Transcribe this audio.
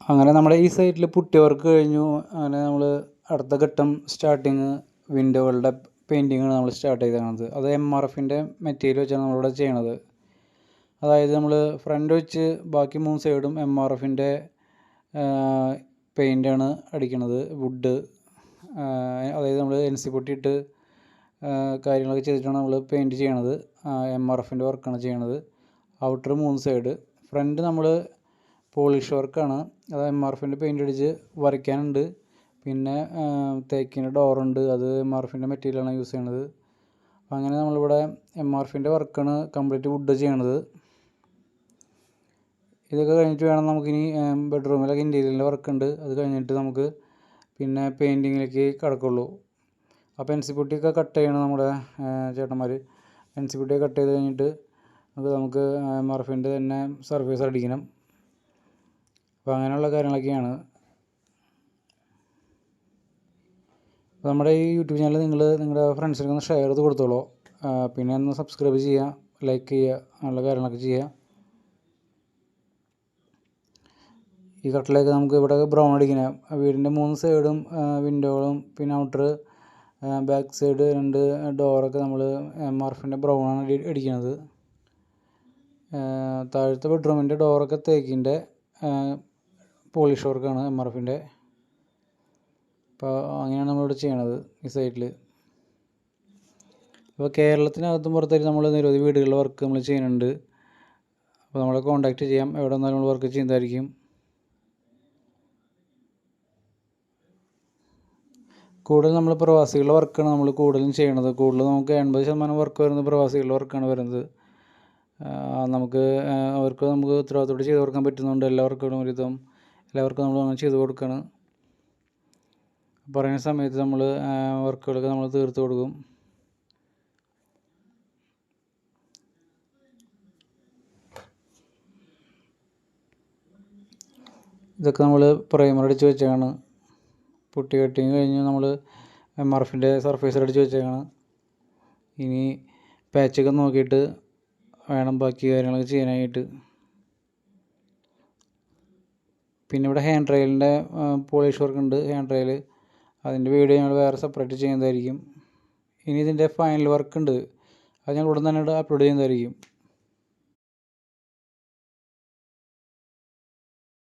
അങ്ങനെ നമ്മുടെ ഈ സൈറ്റിൽ പുട്ടി വർക്ക് കഴിഞ്ഞു. അങ്ങനെ നമ്മൾ അടുത്ത ഘട്ടം സ്റ്റാർട്ടിങ് വിൻഡോകളുടെ പെയിന്റിങ്ങാണ് നമ്മൾ സ്റ്റാർട്ട് ചെയ്തത് അത് എം ആർ എഫിന്റെ മെറ്റീരിയൽ വെച്ചാണ് നമ്മളിവിടെ ചെയ്യണത്. അതായത് നമ്മൾ ഫ്രണ്ട് വെച്ച് ബാക്കി മൂന്ന് സൈഡും എം ആർ എഫിന്റെ പെയിന്റാണ് അടിക്കണത്. വുഡ് അതായത് നമ്മൾ എൻ സി പൊട്ടിയിട്ട് കാര്യങ്ങളൊക്കെ ചെയ്തിട്ടാണ് നമ്മൾ പെയിന്റ് ചെയ്യണത്. എം ആർ എഫിന്റെ വർക്കാണ് ചെയ്യണത്. ഔട്ടർ മൂന്ന് സൈഡ് ഫ്രണ്ട് നമ്മൾ പോളിഷ് വർക്കാണ് അത് എം ആർ എഫിന്റെ പെയിന്റ് അടിച്ച് വരയ്ക്കാനുണ്ട്. പിന്നെ തേക്കിന്റെ ഡോറുണ്ട് അത് എം ആർ എഫിന്റെ മെറ്റീരിയലാണ് യൂസ് ചെയ്യണത്. അപ്പോൾ അങ്ങനെ നമ്മളിവിടെ എം ആർ എഫിന്റെ വർക്കാണ് കംപ്ലീറ്റ് വുഡ് ചെയ്യണത്. ഇതൊക്കെ കഴിഞ്ഞിട്ട് വേണം നമുക്കിനി ബെഡ്റൂമിലൊക്കെ ഇന്റീരിയലിന്റെ വർക്കുണ്ട് അത് കഴിഞ്ഞിട്ട് നമുക്ക് പിന്നെ പെയിന്റിങ്ങിലേക്ക് കിടക്കുള്ളൂ. അപ്പോൾ പെൻസി പൊട്ടിയൊക്കെ കട്ട് ചെയ്യണം നമ്മുടെ ചേട്ടന്മാർ പെൻസി പൊട്ടിയൊക്കെ കട്ട് ചെയ്ത് കഴിഞ്ഞിട്ട് നമുക്ക് നമുക്ക് എം ആർ എഫിന്റെ തന്നെ സർഫേസ് അടിക്കണം. അപ്പോൾ അങ്ങനെയുള്ള കാര്യങ്ങളൊക്കെയാണ്. നമ്മുടെ ഈ യൂട്യൂബ് ചാനൽ നിങ്ങൾ നിങ്ങളുടെ ഫ്രണ്ട്സിനൊക്കെ ഒന്ന് ഷെയർ ചെയ്ത് കൊടുത്തോളൂ. പിന്നെ ഒന്ന് സബ്സ്ക്രൈബ് ചെയ്യുക ലൈക്ക് ചെയ്യുക അങ്ങനെയുള്ള കാര്യങ്ങളൊക്കെ ചെയ്യുക. ഈ കട്ടിലേക്ക് നമുക്ക് ഇവിടെ ബ്രൗൺ അടിക്കണം. വീടിന്റെ മൂന്ന് സൈഡും വിൻഡോകളും പിന്നെ ഔട്ടർ ബാക്ക് സൈഡ് രണ്ട് ഡോറൊക്കെ നമ്മൾ എം ആർ എഫിന്റെ ബ്രൗൺ ആണ് അടിക്കുന്നത് താഴത്തെ ബെഡ്റൂമിന്റെ ഡോറൊക്കെ തേക്കിന്റെ പോളിഷ് വർക്കാണ് എം ആർ എഫിന്റെ. അപ്പോൾ അങ്ങനെയാണ് നമ്മളിവിടെ ചെയ്യണത് ഈ സൈറ്റിൽ. അപ്പോൾ കേരളത്തിനകത്തും പുറത്തേക്ക് നമ്മൾ നിരവധി വീടുകളിലെ വർക്ക് നമ്മൾ ചെയ്യുന്നുണ്ട്. അപ്പോൾ നമ്മളെ കോൺടാക്റ്റ് ചെയ്യാം. എവിടെ നിന്നാലും നമ്മൾ വർക്ക് ചെയ്യുന്നതായിരിക്കും. കൂടുതൽ നമ്മൾ പ്രവാസികളുടെ വർക്കാണ് നമ്മൾ കൂടുതലും ചെയ്യണത്. കൂടുതൽ നമുക്ക് എൺപത് ശതമാനം വർക്ക് വരുന്നത് പ്രവാസികളുടെ വർക്കാണ് വരുന്നത്. നമുക്ക് അവർക്ക് നമുക്ക് ഉത്തരവാദിത്തോടെ ചെയ്ത് കൊടുക്കാൻ പറ്റുന്നുണ്ട്. എല്ലാവർക്കും ഒരുവിധം. എല്ലാവർക്കും നമ്മൾ അങ്ങനെ ചെയ്ത് കൊടുക്കുകയാണ് പറയുന്ന സമയത്ത് നമ്മൾ വർക്കുകളൊക്കെ നമ്മൾ തീർത്ത് കൊടുക്കും. ഇതൊക്കെ നമ്മൾ പ്രൈമർ അടിച്ച് വെച്ചാണ് പുട്ടി കട്ടിങ് കഴിഞ്ഞ് നമ്മൾ എം ആർ എഫിന്റെ സർഫേസർ അടിച്ച് വെച്ചേക്കാണ്. ഇനി പാച്ചൊക്കെ നോക്കിയിട്ട് വേണം ബാക്കി കാര്യങ്ങളൊക്കെ ചെയ്യാനായിട്ട്. പിന്നെ ഇവിടെ ഹാൻഡ് റെയിലിന്റെ പോളിഷ് വർക്ക് ഉണ്ട് ഹാൻഡ് റെയിൽ അതിന്റെ വീഡിയോ ഞങ്ങൾ വേറെ സെപ്പറേറ്റ് ചെയ്യുന്നതായിരിക്കും. ഇനി ഇതിന്റെ ഫൈനൽ വർക്ക് ഉണ്ട്. അത് ഞങ്ങൾ ഉടൻ തന്നെ അപ്ലോഡ് ചെയ്യുന്നതായിരിക്കും.